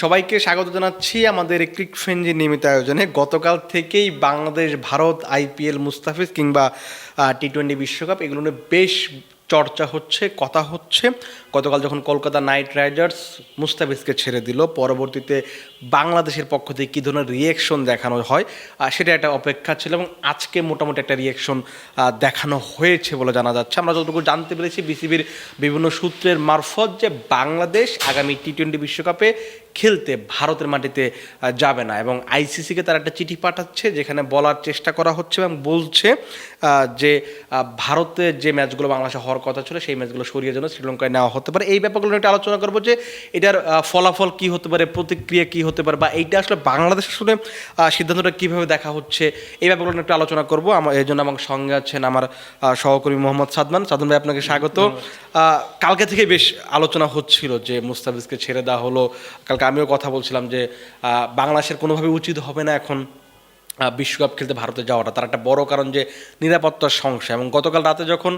সবাইকে স্বাগত জানাচ্ছি আমাদের ক্রিক ফ্রেঞ্জি নিয়মিত আয়োজনে। গতকাল থেকেই বাংলাদেশ, ভারত, আইপিএল, মুস্তাফিজ কিংবা টি টোয়েন্টি বিশ্বকাপ এগুলো নিয়ে বেশ চর্চা হচ্ছে, কথা হচ্ছে। গতকাল যখন কলকাতা নাইট রাইডার্স মুস্তাফিজকে ছেড়ে দিল পরবর্তীতে বাংলাদেশের পক্ষ থেকে কী ধরনের রিয়েকশন দেখানো হয় সেটা একটা অপেক্ষা ছিল এবং আজকে মোটামুটি একটা রিয়েকশন দেখানো হয়েছে বলে জানা যাচ্ছে। আমরা যতটুকু জানতে পেরেছি বিসিবির বিভিন্ন সূত্রের মারফত যে বাংলাদেশ আগামী টি টোয়েন্টি বিশ্বকাপে খেলতে ভারতের মাটিতে যাবে না এবং আইসিসিকে তারা একটা চিঠি পাঠাচ্ছে যেখানে বলার চেষ্টা করা হচ্ছে এবং বলছে যে আহ, ভারতের যে ম্যাচগুলো বাংলাদেশে হওয়ার কথা ছিল সেই ম্যাচগুলো সরিয়ে যেন শ্রীলঙ্কায় নেওয়া হতে পারে। এই ব্যাপারগুলো একটু আলোচনা করব যে এটার ফলাফল কি হতে পারে প্রতিক্রিয়া কি হতে পারে বা এইটা আসলে বাংলাদেশ আসলে সিদ্ধান্তটা কীভাবে দেখা হচ্ছে এই ব্যাপারগুলো একটু আলোচনা করব। আমার এই জন্য আমার সঙ্গে আছেন আমার সহকর্মী মোহাম্মদ সাদমান। সাদমান ভাই আপনাকে স্বাগত। কালকে থেকে বেশ আলোচনা হচ্ছিল যে মুস্তাফিজকে ছেড়ে দেওয়া হলো। কালকে আমিও কথা বলছিলাম যে বাংলাদেশের কোনোভাবে উচিত হবে না এখন। বিশ্বকাপ খেলতে ভারতে যাওয়াটা তার একটা বড় কারণ যে নিরাপত্তার সমস্যা। এবং গতকাল রাতে যখন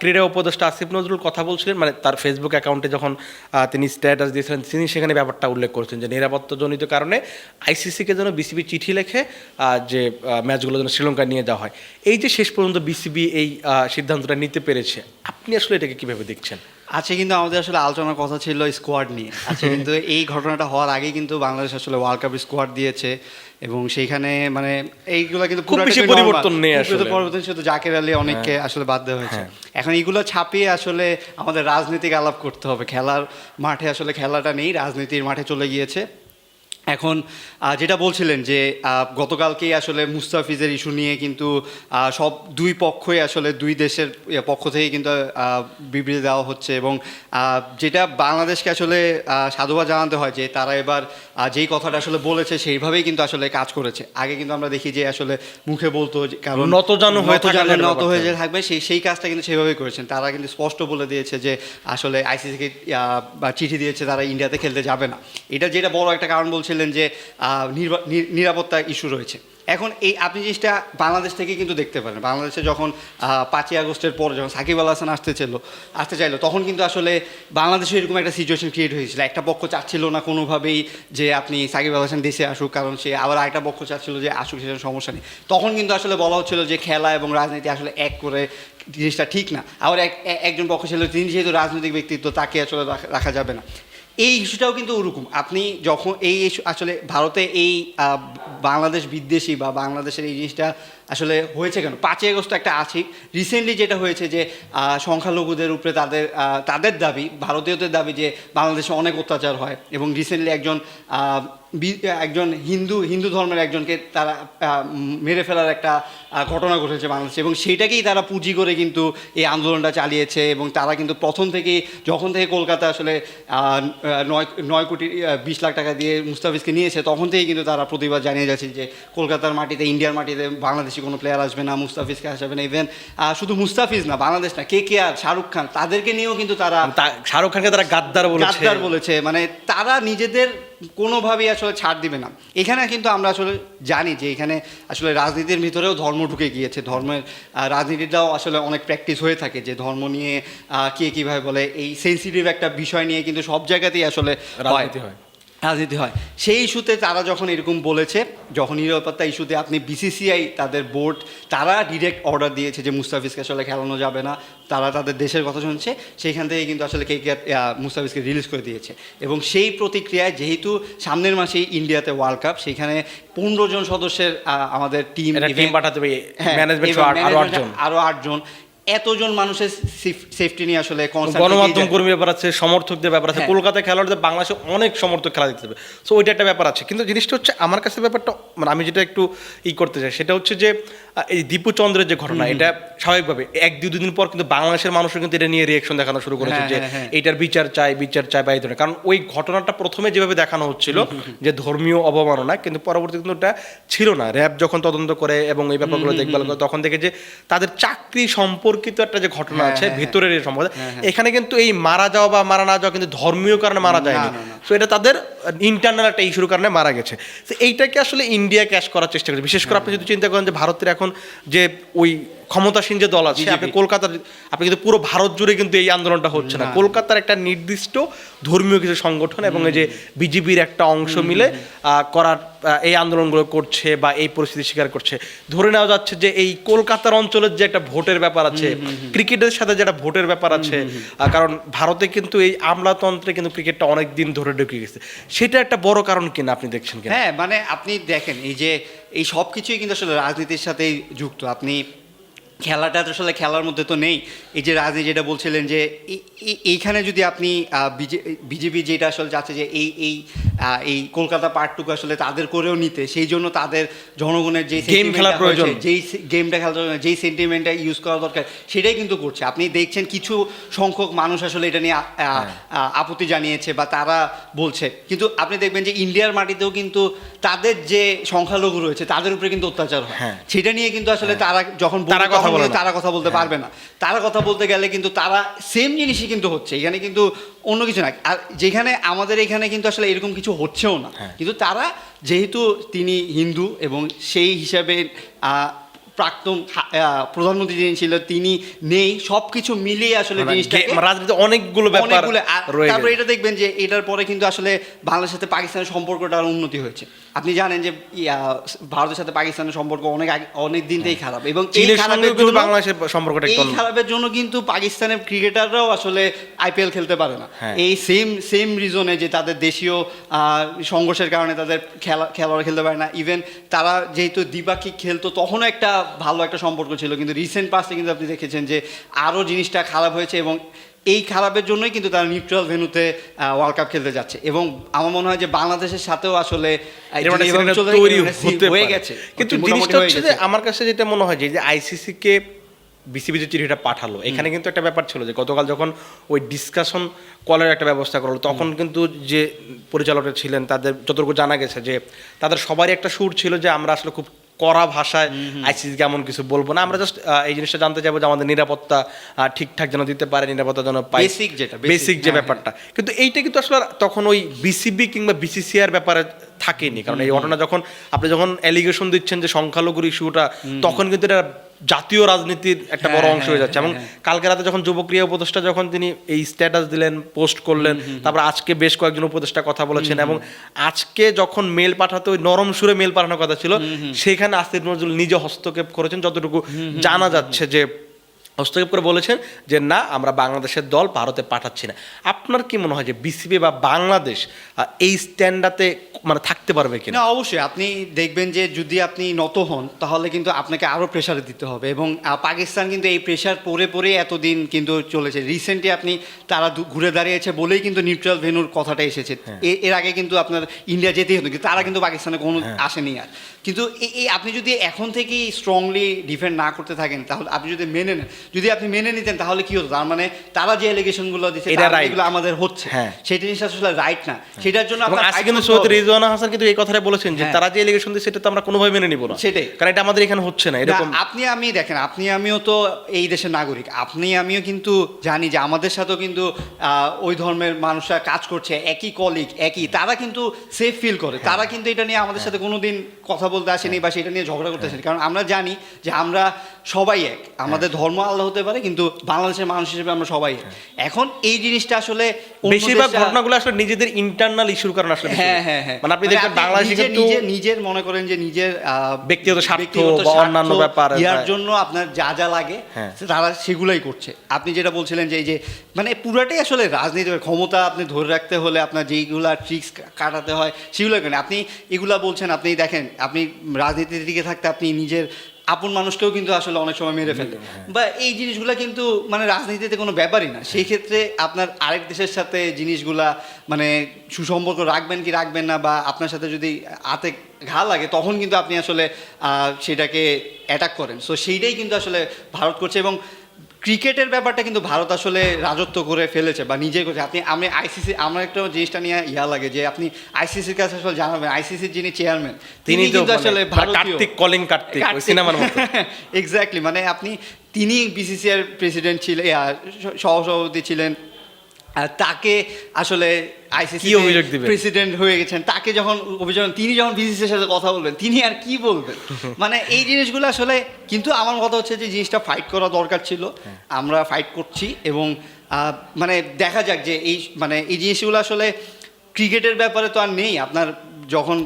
ক্রীড়া উপদেষ্টা আসিফ নজরুল কথা বলছিলেন মানে তার ফেসবুক অ্যাকাউন্টে যখন তিনি স্ট্যাটাস দিয়েছিলেন, তিনি সেখানে ব্যাপারটা উল্লেখ করেছেন যে নিরাপত্তাজনিত কারণে আইসিসিকে যেন বিসিবি চিঠি লেখে যে ম্যাচগুলো যেন শ্রীলঙ্কা নিয়ে যাওয়া হয়। এই যে শেষ পর্যন্ত বিসিবি এই সিদ্ধান্তটা নিতে পেরেছে, আপনি আসলে এটাকে কীভাবে দেখছেন? আজকে কিন্তু আমাদের আসলে আলোচনার কথা ছিল স্কোয়াড নিয়ে। আজকে কিন্তু এই ঘটনাটা হওয়ার আগে কিন্তু বাংলাদেশ আসলে ওয়ার্ল্ড কাপের স্কোয়াড দিয়েছে এবং সেইখানে মানে এইগুলো কিন্তু খুব বেশি পরিবর্তন নেই আসলে। হ্যাঁ। পরিবর্তন শুধু জাকের আলী অনেককে আসলে বাদ দেওয়া হয়েছে। এখন এইগুলো ছাপিয়ে আসলে আমাদের রাজনৈতিক আলাপ করতে হবে। খেলার মাঠে আসলে খেলাটা নেই রাজনীতির মাঠে চলে গিয়েছে। এখন যেটা বলছিলেন যে গতকালকেই আসলে মুস্তাফিজের ইস্যু নিয়ে কিন্তু সব দুই পক্ষই আসলে দুই দেশের ইয়ে, পক্ষ থেকে কিন্তু বিবৃতি দেওয়া হচ্ছে এবং যেটা বাংলাদেশকে আসলে সাধুবাদ জানাতে হয় যে তারা এবার যেই কথাটা আসলে বলেছে সেইভাবেই কিন্তু আসলে কাজ করেছে। আগে কিন্তু আমরা দেখি যে আসলে মুখে বলতো যে কারণ নতজানু হয়ে থাকার নতজানু নত হয়ে যে থাকবে সেই সেই কাজটা কিন্তু সেভাবেই করেছেন। তারা কিন্তু স্পষ্ট বলে দিয়েছে যে আসলে আইসিসিকে বা চিঠি দিয়েছে তারা ইন্ডিয়াতে খেলতে যাবে না। এটা যেটা বড় একটা কারণ বলছিলেন যে নিরাপত্তা ইস্যু রয়েছে। এখন এই আপনি জিনিসটা বাংলাদেশ থেকে কিন্তু দেখতে পারেন। বাংলাদেশে যখন পাঁচই আগস্টের পর যখন সাকিব আল হাসান আসতে ছিল আসতে চাইলো, তখন কিন্তু আসলে বাংলাদেশে এরকম একটা সিচুয়েশন ক্রিয়েট হয়েছিল। একটা পক্ষ চাচ্ছিল না কোনোভাবেই যে আপনি সাকিব আল হাসান দেশে আসুক, কারণ সে আবার আরেকটা পক্ষ চাচ্ছিল যে আসুক সেটা সমস্যা নেই। তখন কিন্তু আসলে বলা হচ্ছিল যে খেলা এবং রাজনীতি আসলে এক করে জিনিসটা ঠিক না। আবার এক একজন পক্ষ ছিল, তিনি যেহেতু রাজনৈতিক ব্যক্তিত্ব, তাকে আসলে রাখা যাবে না। এই ইস্যুটাও কিন্তু ওরকম। আপনি যখন এই আসলে ভারতে এই বাংলাদেশ বিদ্বেষী বা বাংলাদেশের এই জিনিসটা আসলে হয়েছে কেন? পাঁচই আগস্ট একটা আছে রিসেন্টলি যেটা হয়েছে যে সংখ্যালঘুদের উপরে তাদের তাদের দাবি, ভারতীয়দের দাবি যে বাংলাদেশে অনেক অত্যাচার হয় এবং রিসেন্টলি একজন একজন হিন্দু হিন্দু ধর্মের একজনকে তারা মেরে ফেলার একটা ঘটনা ঘটেছে বাংলাদেশে এবং সেইটাকেই তারা পুঁজি করে কিন্তু এই আন্দোলনটা চালিয়েছে এবং তারা কিন্তু প্রথম থেকেই, যখন থেকে কলকাতা আসলে নয় নয় কোটি বিশ লাখ টাকা দিয়ে মুস্তাফিজকে নিয়েছে, তখন থেকেই কিন্তু তারা প্রতিবাদ জানিয়ে যাচ্ছে যে কলকাতার মাটিতে, ইন্ডিয়ার মাটিতে বাংলাদেশি কোনো প্লেয়ার আসবে না মুস্তাফিজকে আসবে না ইভেন শুধু মুস্তাফিজ না বাংলাদেশ না কে কে আর শাহরুখ খান তাদেরকে নিয়েও কিন্তু তারা শাহরুখ খানকে তারা গাদ্দার বলেছে। গাদ্দার বলেছে মানে তারা নিজেদের কোনোভাবেই আসলে ছাড় দিবে না। এখানে কিন্তু আমরা আসলে জানি যে এখানে আসলে রাজনীতির ভিতরেও ধর্ম ঢুকে গিয়েছে ধর্মের রাজনীতিটাও আসলে অনেক প্র্যাকটিস হয়ে থাকে যে ধর্ম নিয়ে কে কীভাবে বলে এই সেন্সিটিভ একটা বিষয় নিয়ে কিন্তু সব জায়গাতেই আসলে রাজনীতি হয়। রাজনীতি হয়। সেই ইস্যুতে তারা যখন এরকম বলেছে যখন নিরাপত্তা ইস্যুতে আপনি বিসিসিআই তাদের বোর্ড তারা ডিরেক্ট অর্ডার দিয়েছে যে মুস্তাফিজকে আসলে খেলানো যাবে না। তারা তাদের দেশের কথা শুনছে সেইখান থেকে কিন্তু আসলে কে কে মুস্তাফিজকে রিলিজ করে দিয়েছে। এবং সেই প্রতিক্রিয়ায় যেহেতু সামনের মাসেই ইন্ডিয়াতে ওয়ার্ল্ড কাপ সেখানে পনেরো জন সদস্যের আমাদের টিম পাঠাতে হবে ম্যানেজমেন্ট আটজন। আরও আটজন। এতজন মানুষের সেফটি নিয়ে আসলে গণমাধ্যম কর্মী ব্যাপার আছে সমর্থকদের ব্যাপার আছে হ্যাঁ। কলকাতায় খেলোয়াড়দের বাংলাদেশে অনেক সমর্থক খেলা দেখতে হবে। সো ওইটা একটা ব্যাপার আছে। কিন্তু জিনিসটা হচ্ছে আমার কাছে ব্যাপারটা মানে আমি যেটা একটু ই করতে চাই সেটা হচ্ছে যে এই দীপু চন্দ্রের যে ঘটনা এটা স্বাভাবিকভাবে এক দুই দিন পর কিন্তু বাংলাদেশের মানুষও কিন্তু এটা নিয়ে রিয়েকশন দেখানো শুরু করেছে হ্যাঁ, যে হ্যাঁ। এইটার বিচার চাই বিচার চাই বা এই ধরনের। কারণ ওই ঘটনাটা প্রথমে যেভাবে দেখানো হচ্ছিল যে ধর্মীয় অবমাননা কিন্তু পরবর্তী কিন্তু ওটা ছিল না। র্যাব যখন তদন্ত করে এবং এই ব্যাপারগুলো দেখভাল করে তখন থেকে যে তাদের চাকরি সম্পর্কিত একটা যে ঘটনা হ্যাঁ, আছে ভেতরের ভিতরের এই সম্পর্ক এখানে কিন্তু এই মারা যাওয়া বা মারা না যাওয়া কিন্তু ধর্মীয় কারণে মারা যায়নি। তো এটা তাদের ইন্টারনাল একটা ইস্যুর কারণে মারা গেছে। তো এইটাকে আসলে ইন্ডিয়া ক্যাশ করার চেষ্টা করছে। বিশেষ করে আপনি যদি চিন্তা করেন যে ভারতের এখন যে ওই ক্ষমতাসীন যে দল আছে আপনি কলকাতার আপনি কিন্তু পুরো ভারত জুড়ে কিন্তু এই আন্দোলনটা হচ্ছে না। কলকাতার একটা নির্দিষ্ট ধর্মীয় কিছু সংগঠন এবং এই যে বিজেপির একটা অংশ মিলে করার এই আন্দোলনগুলো করছে বা এই পরিস্থিতি স্বীকার করছে। ধরে নেওয়া যাচ্ছে যে এই কলকাতার অঞ্চলের যে একটা ভোটের ব্যাপার আছে ক্রিকেটের সাথে যে একটা ভোটের ব্যাপার আছে কারণ ভারতে কিন্তু এই আমলাতন্ত্রে কিন্তু ক্রিকেটটা অনেক দিন ধরে ঢুকে গেছে। সেটা একটা বড় কারণ কিনা আপনি দেখছেন হ্যাঁ মানে আপনি দেখেন এই যে এই সব কিছুই কিন্তু আসলে রাজনীতির সাথেই যুক্ত। আপনি খেলাটা তো আসলে খেলার মধ্যে তো নেই। এই যে রাজনীতি যেটা বলছিলেন যে এই- এই- এইখানে যদি আপনি বিজেপি যেটা আসলে চাচ্ছে যে এই এই এই কলকাতা পার্টটুকু আসলে তাদের করেও নিতে সেই জন্য তাদের জনগণের যে Game খেলার প্রয়োজন। যেই গেমটা খেলার জন্য যেই সেন্টিমেন্টটা ইউজ করা দরকার সেটাই কিন্তু করছে। আপনি দেখছেন কিছু সংখ্যক মানুষ আসলে এটা নিয়ে আ- আপত্তি জানিয়েছে বা তারা বলছে। কিন্তু আপনি দেখবেন যে ইন্ডিয়ার মাটিতেও কিন্তু তাদের যে সংখ্যালঘু রয়েছে তাদের উপরে কিন্তু অত্যাচার হয়। হ্যাঁ। সেটা নিয়ে কিন্তু আসলে তারা যখন তারা কথা বলে তারা কথা বলতে পারবে না। তারা কথা বলতে গেলে কিন্তু তারা সেম জিনিসই কিন্তু হচ্ছে। এখানে কিন্তু অন্য কিছু না। আর যেখানে আমাদের এখানে কিন্তু আসলে এরকম কিছু হচ্ছেও না। হ্যাঁ। কিন্তু তারা যেহেতু তিনি হিন্দু এবং সেই হিসাবে আহ, প্রাক্তন প্রধানমন্ত্রী যিনি ছিল তিনি নেই। সবকিছু মিলিয়ে আসলে মানে রাজনীতিতে অনেকগুলো অনেকগুলো। তারপরে এটা দেখবেন যে এটার পরে কিন্তু আসলে বাংলাদেশের সাথে পাকিস্তানের সম্পর্কটা আরও উন্নতি হয়েছে। আপনি জানেন যে ভারতের সাথে পাকিস্তানের সম্পর্ক অনেক আগে অনেক দিন থেকেই খারাপ। এবং এই খারাপের জন্য- বাংলাদেশের সম্পর্কটা এই খারাপের জন্য কিন্তু পাকিস্তানের ক্রিকেটাররাও আসলে আইপিএল খেলতে পারে না। হ্যাঁ। এই সেম সেম রিজনে যে তাদের দেশীয় আহ, সংঘর্ষের কারণে তাদের খেলা খেলোয়াড় খেলতে পারে না। ইভেন তারা যেহেতু দ্বিপাক্ষিক খেলতো তখনও একটা ভালো একটা সম্পর্ক ছিল কিন্তু রিসেন্ট পাস্টে কিন্তু আপনি দেখেছেন যে আরও জিনিসটা খারাপ হয়েছে এবং এই খারাপের জন্যই কিন্তু তারা নিউট্রাল ভেন্যুতে ওয়ার্ল্ড কাপ খেলতে যাচ্ছে। এবং আমার মনে হয় যে বাংলাদেশের সাথেও আসলে হতে হয়ে গেছে কিন্তু জিনিসটা হচ্ছে যে আমার কাছে যেটা মনে হয় যে যে আইসিসি কে বিসিবি যে চিঠিটা পাঠালো এখানে কিন্তু একটা ব্যাপার ছিল যে গতকাল যখন ওই ডিসকাশন কলের একটা ব্যবস্থা করল তখন কিন্তু যে পরিচালকরা ছিলেন তাদের যতটুকু জানা গেছে যে তাদের সবারই একটা সুর ছিল যে আমরা আসলে খুব কড়া ভাষায় আইসিসি এমন কিছু বলব না। আমরা জাস্ট এই জিনিসটা জানতে চাইব যে আমাদের নিরাপত্তা ঠিকঠাক যেন দিতে পারে নিরাপত্তা যেন পাই বেসিক যেটা, বেসিক যে হ্যাঁ, ব্যাপারটা। কিন্তু এইটা কিন্তু আসলে তখন ওই বিসিবি কিংবা বিসিসিআর ব্যাপারে থাকেনি। কারণ এই ঘটনা যখন আপনি যখন অ্যালিগেশন দিচ্ছেন যে সংখ্যালঘুর ইস্যুটা তখন কিন্তু এটা জাতীয় রাজনীতির একটা বড় হ্যাঁ, অংশ হয়ে যাচ্ছে। এবং কালকে রাতে যখন যুবক্রিয়া উপদেষ্টা যখন তিনি এই স্ট্যাটাস দিলেন পোস্ট করলেন তারপর আজকে বেশ কয়েকজন উপদেষ্টা কথা বলেছেন এবং আজকে যখন মেল পাঠাতে ওই নরম সুরে মেল পাঠানোর কথা ছিল সেখানে আসিফ নজরুল নিজে হস্তক্ষেপ করেছেন যতটুকু জানা যাচ্ছে যে হস্তক্ষেপ করে বলেছেন যে না আমরা বাংলাদেশের দল ভারতে পাঠাচ্ছি না। আপনার কি মনে হয় যে বিসিবি বা বাংলাদেশ এই স্ট্যান্ডাতে মানে থাকতে পারবে কিনা? না অবশ্যই। আপনি দেখবেন যে যদি আপনি নত হন তাহলে কিন্তু আপনাকে আরও প্রেশার দিতে হবে। এবং পাকিস্তান কিন্তু এই প্রেশার পরে পরে এতদিন কিন্তু চলেছে। রিসেন্টলি আপনি তারা ঘুরে দাঁড়িয়েছে বলেই কিন্তু নিউট্রাল ভেনুর কথাটা এসেছে। এর আগে কিন্তু আপনার ইন্ডিয়া যেতেই হতো কিন্তু তারা কিন্তু পাকিস্তানে কোনো আসেনি আর। কিন্তু এই আপনি যদি এখন থেকেই স্ট্রংলি ডিফেন্ড না করতে থাকেন তাহলে আপনি যদি মেনে নেন যদি আপনি মেনে নিতেন তাহলে কি হতো তার মানে তারা যে এলিগেশনগুলো দিচ্ছে. এগুলো আমাদের হচ্ছে হ্যাঁ। সেই জিনিসটা আসলে রাইট না সেটার জন্য আজকে কিন্তু সৈয়দ। রিজওয়ানা হাসান কিন্তু এই কথাটা বলেছেন যে হ্যাঁ। তারা যে এলিগেশন দিচ্ছে সেটা তো আমরা কোনোভাবে মেনে নিব না সেটাই। কারণ এটা আমাদের এখানে হচ্ছে না এরকম আপনি আমি দেখেন আপনি আমিও তো এই দেশের নাগরিক আপনি আমিও কিন্তু জানি যে আমাদের সাথেও কিন্তু আহ, ওই ধর্মের মানুষরা কাজ করছে একই কলিগ একই তারা কিন্তু সেফ ফিল করে হ্যাঁ। তারা কিন্তু এটা নিয়ে আমাদের সাথে কোনোদিন কথা বলতে আসেনি বা সেটা নিয়ে ঝগড়া করতে আসেনি কারণ আমরা জানি যে আমরা সবাই এক আমাদের হ্যাঁ। ধর্ম আলাদা হতে পারে কিন্তু বাংলাদেশের মানুষ হিসেবে আমরা সবাই। এখন এই জিনিসটা আসলে বেশিরভাগ ঘটনাগুলো আসলে নিজেদের ইন্টারনাল ইস্যুর কারণে আসলে হ্যাঁ হ্যাঁ হ্যাঁ মানে আপনি দেখবেন বাংলাদেশে কিন্তু নিজের মনে করেন যে নিজের ব্যক্তিগত স্বার্থ বা অন্যান্য ব্যাপার, ইয়ার হ্যাঁ। জন্য আপনার যা যা লাগে হ্যাঁ। তারা সেগুলাই করছে। আপনি যেটা বলছিলেন যে এই যে মানে পুরাটাই আসলে রাজনীতি ক্ষমতা আপনি ধরে রাখতে হলে আপনার যেইগুলা ট্রিক্স কাটাতে হয় সেগুলো করেন। আপনি এগুলা বলছেন আপনি দেখেন আপনি রাজনীতির দিকে থাকতে আপনি নিজের আপন মানুষকেও কিন্তু আসলে অনেক সময় মেরে ফেলে। হ্যাঁ। বা এই জিনিসগুলো কিন্তু মানে রাজনীতিতে কোনো ব্যাপারই না। সেই ক্ষেত্রে আপনার আরেক দেশের সাথে জিনিসগুলা মানে সুসম্পর্ক রাখবেন কি রাখবেন না বা আপনার সাথে যদি আতে ঘা লাগে তখন কিন্তু আপনি আসলে সেটাকে অ্যাটাক করেন। সো সেইটাই কিন্তু আসলে ভারত করছে এবং ক্রিকেটের ব্যাপারটা কিন্তু ভারত আসলে রাজত্ব করে ফেলেছে বা নিজে করছে আপনি আমি আইসিসি আমার একটা জিনিসটা নিয়ে ইয়া লাগে যে আপনি আইসিসির কাছে আসলে জানাবেন। আইসিসির যিনি চেয়ারম্যান তিনি কিন্তু আসলে মানে ভারতীয়। কার্তিক কলিং কার্তিক সিনেমার মতো। এক্স্যাক্টলি মানে আপনি তিনি বিসিসিআর প্রেসিডেন্ট ছিলেন সহসভাপতি ছিলেন। তাকে আসলে আইসিসি কি অভিযোগ দিবেন? প্রেসিডেন্ট হয়ে গেছেন তাকে যখন অভিযোগ তিনি যখন বিসিসির সাথে কথা বলবেন তিনি আর কি বলবেন মানে এই জিনিসগুলো আসলে কিন্তু আমার কথা হচ্ছে যে জিনিসটা ফাইট করা দরকার ছিল হ্যাঁ। আমরা ফাইট করছি এবং মানে দেখা যাক যে এই মানে এই জিনিসগুলো আসলে ক্রিকেটের ব্যাপারে তো আর নেই আপনার যখন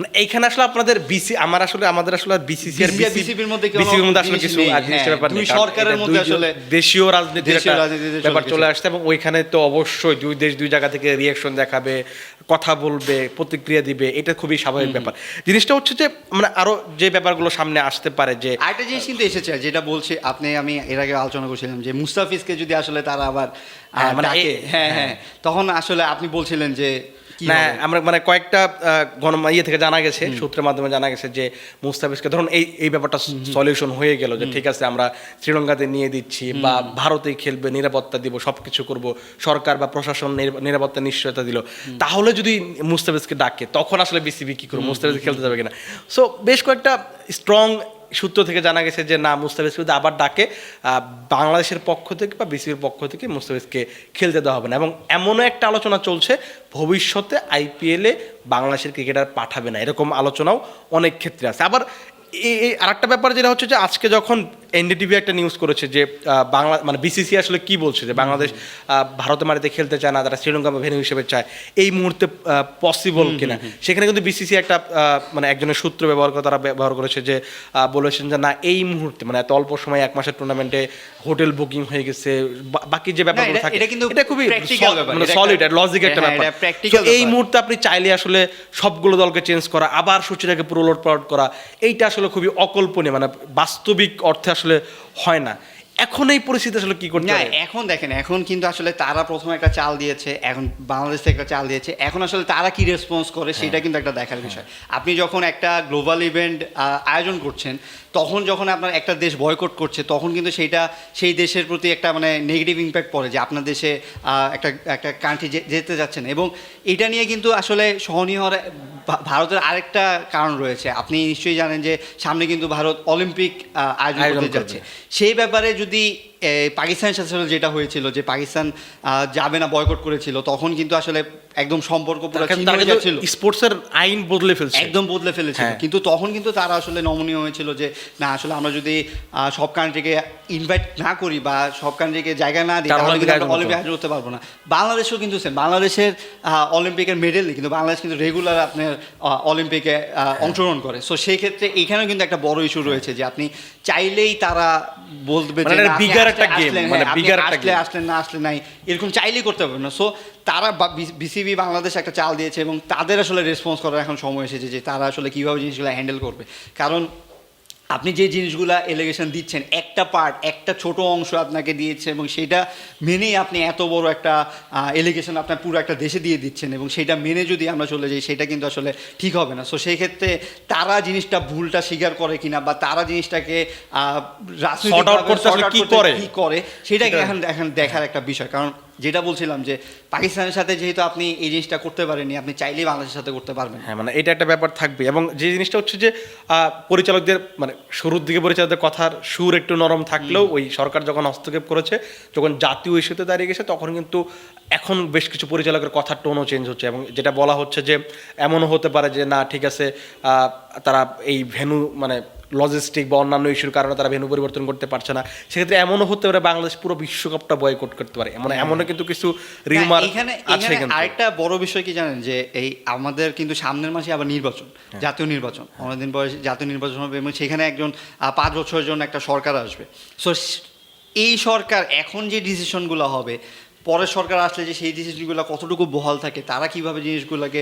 মানে এইখানে আসলে আপনাদের বিসি আমার আসলে আমাদের আসলে বিসিসি আর BCCR BCB র মধ্যে বিসিবির মধ্যে আসলে কিছু হ্যাঁ, ব্যাপার নেই সরকারের এটা মধ্যে আসলে দেশীয় রাজনীতির একটা ব্যাপার চলে আসছে এবং ওইখানে তো অবশ্যই দুই দেশ দুই জায়গা থেকে রিয়াকশন দেখাবে কথা বলবে প্রতিক্রিয়া দিবে এটা খুবই স্বাভাবিক ব্যাপার। জিনিসটা হচ্ছে যে মানে আরও যে ব্যাপারগুলো সামনে আসতে পারে যে আরেকটা জিনিস কিন্তু এসেছে যেটা বলছে আপনি আমি এর আগে আলোচনা করছিলাম যে মুস্তাফিজকে যদি আসলে তারা আবার হ্যাঁ, মানে হ্যাঁ হ্যাঁ। তখন আসলে আপনি বলছিলেন যে না আমরা মানে কয়েকটা গণ ইয়ে থেকে জানা গেছে সূত্রের মাধ্যমে জানা গেছে যে মুস্তাফিজকে ধরুন এই এই ব্যাপারটা সলিউশন হয়ে গেল যে ঠিক আছে আমরা শ্রীলঙ্কাতে নিয়ে দিচ্ছি বা ভারতে খেলবে নিরাপত্তা দিব সবকিছু করব সরকার বা প্রশাসন নিরাপত্তা নিশ্চয়তা দিল। তাহলে যদি মুস্তাফিজকে ডাকে তখন আসলে বিসিবি কি করবে? মুস্তাফিজ খেলতে যাবে কিনা? সো বেশ কয়েকটা স্ট্রং সূত্র থেকে জানা গেছে যে না, মুস্তাফিজকে যদি আবার ডাকে বাংলাদেশের পক্ষ থেকে বা বিসিবির পক্ষ থেকে মুস্তাফিজকে খেলতে দেওয়া হবে না। এবং এমনও একটা আলোচনা চলছে, ভবিষ্যতে আইপিএলে বাংলাদেশের ক্রিকেটার পাঠাবে না। এরকম আলোচনাও অনেক ক্ষেত্রে আছে। আবার এই এই আরেকটা ব্যাপার যেটা হচ্ছে যে, আজকে যখন এনডিটিভি একটা নিউজ করেছে যে বাংলা মানে বিসিসি আসলে কি বলছে যে বাংলাদেশ ভারতের মাটিতে খেলতে চায় না তারা শ্রীলঙ্কা ভেনু হিসেবে চায়। এই মুহূর্তে পসিবল কিনা? সেখানে কিন্তু বিসিসি একটা মানে একজনের সূত্র ব্যবহার করে তারা ব্যবহার করেছে যে বলেছেন যে না এই মুহূর্তে মানে এত অল্প সময় এক মাসের টুর্নামেন্টে হোটেল বুকিং হয়ে গেছে বাকি যে ব্যাপারগুলো থাকে এটা কিন্তু এটা খুবই মানে একটা- সলিড লজিক একটা হ্যাঁ, ব্যাপার। এই মুহূর্তে আপনি চাইলে আসলে সবগুলো দলকে চেঞ্জ করা আবার সূচিটাকে পুরো লোড করা এইটা আসলে খুবই অকল্পনীয় মানে বাস্তবিক অর্থে আসলে হয় না। এখন এই পরিস্থিতি আসলে কি করতে না এখন দেখেন এখন কিন্তু আসলে তারা প্রথমে একটা চাল দিয়েছে এখন বাংলাদেশ থেকে একটা চাল দিয়েছে এখন আসলে তারা কি রেসপন্স করে সেটা কিন্তু একটা দেখার বিষয়। আপনি যখন একটা গ্লোবাল ইভেন্ট আয়োজন করছেন তখন যখন আপনার একটা দেশ বয়কট করছে তখন কিন্তু সেইটা সেই দেশের প্রতি একটা মানে নেগেটিভ ইম্প্যাক্ট পড়ে যে আপনার দেশে একটা একটা কান্ট্রি যেতে যাচ্ছেন। এবং এটা নিয়ে কিন্তু আসলে সহনীয় হওয়ার ভারতের আরেকটা কারণ রয়েছে। আপনি নিশ্চয়ই জানেন যে সামনে কিন্তু ভারত অলিম্পিক আয়োজন করতে যাচ্ছে। সেই ব্যাপারে যদি পাকিস্তানের সাথে আসলে যেটা হয়েছিল যে পাকিস্তান যাবে না বয়কট করেছিল তখন কিন্তু আসলে একদম সম্পর্ক পুরো ছিন্ন হয়ে স্পোর্টসের আইন বদলে ফেলছে। একদম বদলে ফেলেছিল। হ্যাঁ। কিন্তু তখন কিন্তু তারা আসলে নমনীয় হয়েছিল যে না আসলে আমরা যদি সব কান্ট্রিকে ইনভাইট না করি বা সব কান্ট্রিকে জায়গা না দিই তাহলে কিন্তু অলিম্পিক আয়োজন করতে পারব না। বাংলাদেশও কিন্তু সেম বাংলাদেশের অলিম্পিকের মেডেল কিন্তু বাংলাদেশ কিন্তু রেগুলার আপনার অলিম্পিকে আহ, অংশগ্রহণ করে। সো সেই ক্ষেত্রে এখানেও কিন্তু একটা বড় ইস্যু রয়েছে যে আপনি চাইলেই তারা বলবে মানে যে আসলে- একটা গেম মানে বিগার bigger একটা আসলে game। না আসলে নাই এরকম চাইলেই করতে পারবে না সো তারা বিসিবি বাংলাদেশ একটা চাল দিয়েছে এবং তাদের আসলে রেসপন্স করার এখন সময় এসেছে যে তারা আসলে কীভাবে জিনিসগুলো হ্যান্ডেল করবে কারণ আপনি যে জিনিসগুলো এলিগেশন দিচ্ছেন একটা পার্ট একটা ছোট অংশ আপনাকে দিয়েছে এবং সেটা মেনেই আপনি এত বড় একটা এলিগেশন আপনার পুরো একটা দেশে দিয়ে দিচ্ছেন এবং সেটা মেনে যদি আমরা চলে যাই সেটা কিন্তু আসলে ঠিক হবে না। সো সেই ক্ষেত্রে তারা জিনিসটা ভুলটা স্বীকার করে কিনা বা তারা জিনিসটাকে কি করে? কি করে সেটাকে সেটা- এখন এখন দেখার একটা বিষয়। কারণ যেটা বলছিলাম যে পাকিস্তানের সাথে যেহেতু আপনি এই জিনিসটা করতে পারেননি আপনি চাইলেই বাংলাদেশের সাথে করতে পারবেন। হ্যাঁ মানে এটা একটা ব্যাপার থাকবে এবং যে জিনিসটা হচ্ছে যে পরিচালকদের মানে শুরুর দিকে পরিচালকদের কথার সুর একটু নরম থাকলেও ওই সরকার যখন হস্তক্ষেপ করেছে যখন জাতীয় ইস্যুতে দাঁড়িয়ে গেছে তখন কিন্তু এখন বেশ কিছু পরিচালকের কথার টোনও চেঞ্জ হচ্ছে এবং যেটা বলা হচ্ছে যে এমনও হতে পারে যে না ঠিক আছে তারা এই ভেনু মানে লজিস্টিক বা অন্যান্য ইস্যুর কারণে তারা ভেনু পরিবর্তন করতে পারছে না। সেক্ষেত্রে এমনও হতে পারে বাংলাদেশ পুরো বিশ্বকাপটা বয়কট করতে পারে। এমন এমনও কিন্তু কিছু রিউমার এখানে আরেকটা বড় বিষয় কি জানেন? যে এই আমাদের কিন্তু সামনের মাসে আবার নির্বাচন হ্যাঁ। জাতীয় নির্বাচন। অনেকদিন পরে জাতীয় নির্বাচন হবে এবং সেখানে একজন পাঁচ বছরের জন্য একটা সরকার আসবে। সো এই সরকার এখন যে ডিসিশনগুলো হবে পরের সরকার আসলে যে সেই ডিসিশনগুলো কতটুকু বহাল থাকে তারা কীভাবে জিনিসগুলোকে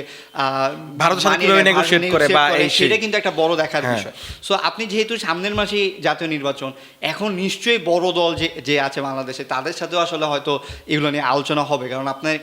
ভারতের সাথে কীভাবে ভারত করে বা এই সেটা কিন্তু একটা বড় দেখার হ্যাঁ। বিষয়। সো আপনি যেহেতু সামনের মাসেই জাতীয় নির্বাচন এখন নিশ্চয়ই বড় দল যে যে আছে বাংলাদেশে তাদের সাথেও আসলে হয়তো এগুলো নিয়ে আলোচনা হবে। কারণ আপনার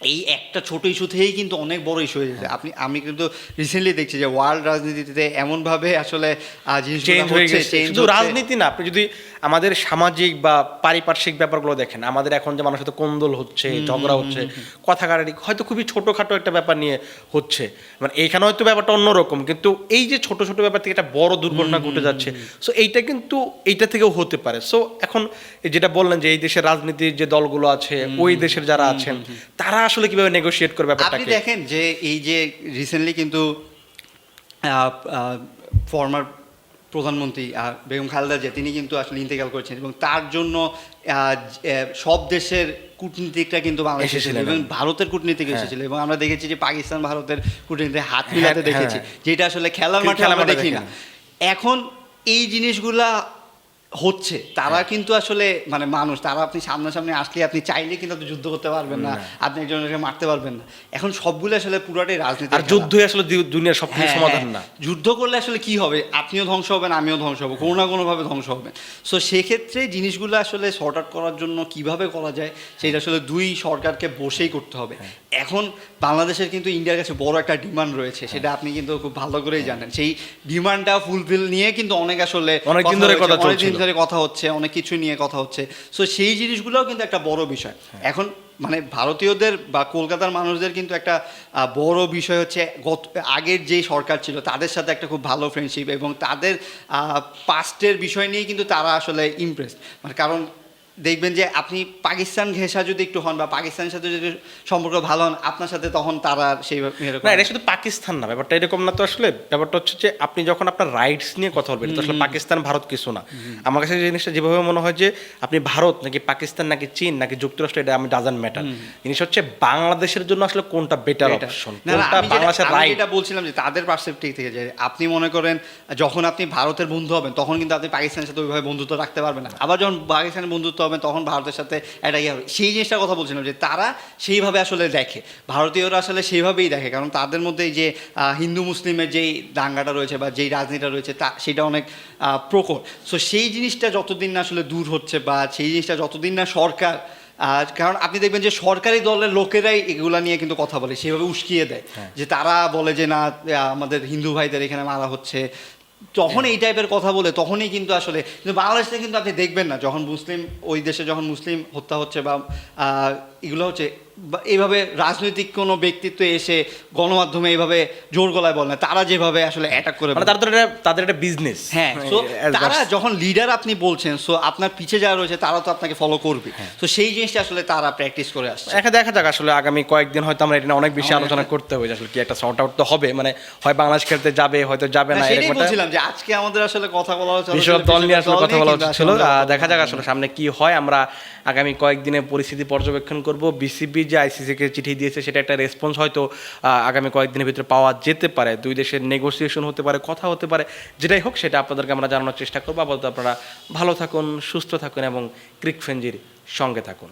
এই একটা ছোট ইস্যু থেকেই কিন্তু অনেক বড় ইস্যু হয়ে যেতে আপনি আমি কিন্তু রিসেন্টলি দেখছি যে ওয়ার্ল্ড রাজনীতিতে এমনভাবে আসলে আহ, জিনিসগুলো চেঞ্জ হয়ে গেছে। রাজনীতি না আপনি যদি আমাদের সামাজিক বা পারিপার্শ্বিক ব্যাপারগুলো দেখেন। আমাদের এখন যে মানুষের সাথে কোন্দল হচ্ছে ঝগড়া হচ্ছে কথা কাটারি হয়তো খুবই ছোটোখাটো একটা ব্যাপার নিয়ে হচ্ছে। মানে এইখানে হয়তো ব্যাপারটা অন্যরকম কিন্তু এই যে ছোট ছোট ব্যাপার থেকে একটা বড় দুর্ঘটনা ঘটে যাচ্ছে। সো এইটা কিন্তু এইটা থেকেও হতে পারে। সো এখন যেটা বললেন যে এই দেশের রাজনীতির যে দলগুলো আছে ওই দেশের যারা আছেন তারা আসলে কীভাবে নেগোশিয়েট করবে আপনি ব্যাপারটাকে দেখেন যে এই যে রিসেন্টলি কিন্তু ফর্মার প্রধানমন্ত্রী বেগম খালেদা জিয়া তিনি কিন্তু আসলে ইন্তেকাল করেছেন এবং তার জন্য সব দেশের কূটনীতিকটা কিন্তু বাংলাদেশে এসেছিল এবং ভারতের কূটনীতিক হ্যাঁ। এসেছিল এবং আমরা দেখেছি যে পাকিস্তান ভারতের কূটনীতি হাত হ্যাঁ, মিলাতে হ্যাঁ। দেখেছি যেটা আসলে খেলার মাঠে আমরা দেখি না। এখন এই জিনিসগুলা হচ্ছে। তারা কিন্তু আসলে মানে মানুষ তারা আপনি সামনাসামনি আসলে আপনি চাইলে কিন্তু আপনি যুদ্ধ করতে পারবেন না আপনি একজনকে মারতে পারবেন না। এখন সবগুলো আসলে পুরোটাই রাজনীতি আর যুদ্ধই আসলে দুনিয়ার সব কিছু হ্যাঁ, সমাধান হ্যাঁ। না। যুদ্ধ করলে আসলে কি হবে? আপনিও ধ্বংস হবেন আমিও ধ্বংস হব। কোনো না কোনোভাবে ধ্বংস হবেন। সো সেক্ষেত্রে জিনিসগুলো আসলে শর্ট আউট করার জন্য কীভাবে করা যায় সেটা আসলে দুই সরকারকে বসেই করতে হবে। হ্যাঁ। এখন বাংলাদেশের কিন্তু ইন্ডিয়ার কাছে বড় একটা ডিমান্ড রয়েছে সেটা আপনি কিন্তু খুব ভালো করেই জানেন। সেই ডিমান্ডটা ফুলফিল নিয়ে কিন্তু অনেক আসলে অনেক দিন ধরে কথা চলছিল। ধরে কথা হচ্ছে অনেক কিছু নিয়ে কথা হচ্ছে। সো সেই জিনিসগুলোও কিন্তু একটা বড় বিষয়। হ্যাঁ। এখন মানে ভারতীয়দের বা কলকাতার মানুষদের কিন্তু একটা বড় বিষয় হচ্ছে গত আগের যে সরকার ছিল তাদের সাথে একটা খুব ভালো ফ্রেন্ডশিপ এবং তাদের পাস্টের বিষয় নিয়ে কিন্তু তারা আসলে ইমপ্রেসড মানে কারণ দেখবেন যে আপনি পাকিস্তান ঘেঁষা যদি একটু হন বা পাকিস্তানের সাথে যদি সম্পর্ক ভালো হন আপনার সাথে তখন তারা সেইভাবে এরকম না এটা শুধু পাকিস্তান না ব্যাপারটা এরকম না তো আসলে ব্যাপারটা হচ্ছে যে আপনি যখন আপনার রাইটস নিয়ে কথা বলবেন আসলে পাকিস্তান ভারত কিছু না। আমার কাছে জিনিসটা যেভাবে মনে হয় যে আপনি ভারত নাকি পাকিস্তান নাকি চীন নাকি যুক্তরাষ্ট্র এটা আমি ডাজান ম্যাটার জিনিস হচ্ছে বাংলাদেশের জন্য আসলে কোনটা বেটার এটা। অপশন কোনটা বাংলাদেশের রাইট যেটা বলছিলাম যে তাদের পার্সেপ্টিভ থেকে যে আপনি মনে করেন যখন আপনি ভারতের বন্ধু হবেন তখন কিন্তু আপনি পাকিস্তানের সাথে ওইভাবে বন্ধুত্ব রাখতে পারবেন না। আবার যখন পাকিস্তানের বন্ধুত্ব হবেন তখন ভারতের সাথে একটা ইয়ে হবে। সেই জিনিসটার কথা বলছিলাম যে তারা সেইভাবে আসলে দেখে। ভারতীয়রা আসলে সেইভাবেই দেখে কারণ তাদের মধ্যে যে হিন্দু মুসলিমের যেই দাঙ্গাটা রয়েছে বা যেই রাজনীতিটা রয়েছে তা সেটা অনেক প্রকট সো সেই জিনিসটা যতদিন না আসলে দূর হচ্ছে বা সেই জিনিসটা যতদিন না সরকার আর কারণ আপনি দেখবেন যে সরকারি দলের লোকেরাই এগুলা নিয়ে কিন্তু কথা বলে সেভাবে উস্কিয়ে দেয়। যে তারা বলে যে না আমাদের হিন্দু ভাইদের এখানে মারা হচ্ছে তখন এই টাইপের কথা বলে, তখনই কিন্তু আসলে, কিন্তু বাংলাদেশে কিন্তু আপনি দেখবেন না, যখন মুসলিম, ওই দেশে যখন মুসলিম হত্যা হচ্ছে বা এগুলো হচ্ছে এইভাবে রাজনৈতিক কোনো ব্যক্তিত্ব এসে গণমাধ্যমে এইভাবে জোর গলায় বলে না তারা যেভাবে আসলে অ্যাটাক করে মানে তাদের তাদের একটা বিজনেস হ্যাঁ তো তারা যখন লিডার আপনি বলছেন সো আপনার পিছে যারা রয়েছে তারা তো আপনাকে ফলো করবে। তো সেই জিনিসটা আসলে তারা প্র্যাকটিস করে আসছে। দেখা দেখা যাক আসলে আগামী কয়েকদিন হয়তো আমরা এটা নিয়ে অনেক বেশি আলোচনা করতে হবে আসলে কি একটা শর্ট আউট তো হবে। মানে হয় বাংলাদেশ খেলতে যাবে হয়তো যাবে না হ্যাঁ, এরকম বলছিলাম যে আজকে আমাদের আসলে কথা বলা হচ্ছে বিশ্বকাপ দল নিয়ে আসলে কথা বলা ছিল দেখা যাক আসলে সামনে কি হয়। আমরা আগামী কয়েকদিনে পরিস্থিতি পর্যবেক্ষণ করব। বিসিবি যে আইসিসিকে চিঠি দিয়েছে, সেটা একটা রেসপন্স হয়তো আগামী কয়েকদিনের ভিতরে পাওয়া যেতে পারে। দুই দেশের নেগোসিয়েশন হতে পারে, কথা হতে পারে, যেটাই হোক, সেটা আপনাদেরকে আমরা জানানোর চেষ্টা করব। আপাতত আপনারা ভালো থাকুন, সুস্থ থাকুন এবং ক্রিক ফেঞ্জির সঙ্গে থাকুন।